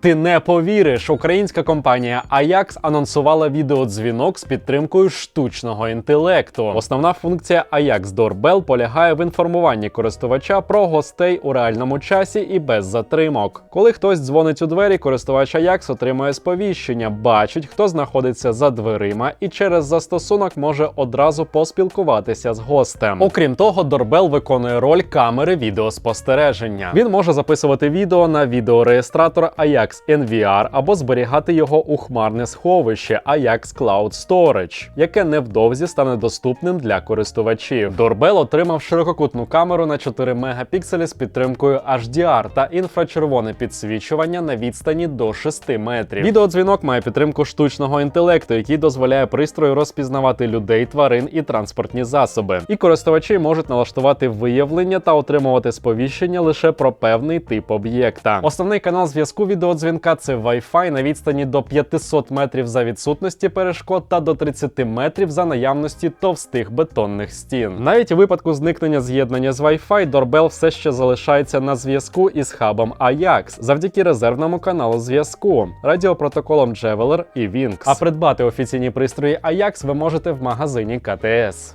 Ти не повіриш, українська компанія Ajax анонсувала відеодзвінок з підтримкою штучного інтелекту. Основна функція Ajax Doorbell полягає в інформуванні користувача про гостей у реальному часі і без затримок. Коли хтось дзвонить у двері, користувач Ajax отримує сповіщення, бачить, хто знаходиться за дверима, і через застосунок може одразу поспілкуватися з гостем. Окрім того, Doorbell виконує роль камери відеоспостереження. Він може записувати відео на відеореєстратор Ajax NVR або зберігати його у хмарне сховище Ajax Cloud Storage, яке невдовзі стане доступним для користувачів. Doorbell отримав ширококутну камеру на 4 мегапікселі з підтримкою HDR та інфрачервоне підсвічування на відстані до 6 метрів. Відеодзвінок має підтримку штучного інтелекту, який дозволяє пристрою розпізнавати людей, тварин і транспортні засоби. І користувачі можуть налаштувати виявлення та отримувати сповіщення лише про певний тип об'єкта. Основний канал зв'язку відеодзвінка це Wi-Fi на відстані до 500 метрів за відсутності перешкод та до 30 метрів за наявності товстих бетонних стін. Навіть у випадку зникнення з'єднання з Wi-Fi Doorbell все ще залишається на зв'язку із хабом Ajax завдяки резервному каналу зв'язку, радіопротоколам Javeler і Wings. А придбати офіційні пристрої Ajax ви можете в магазині КТС.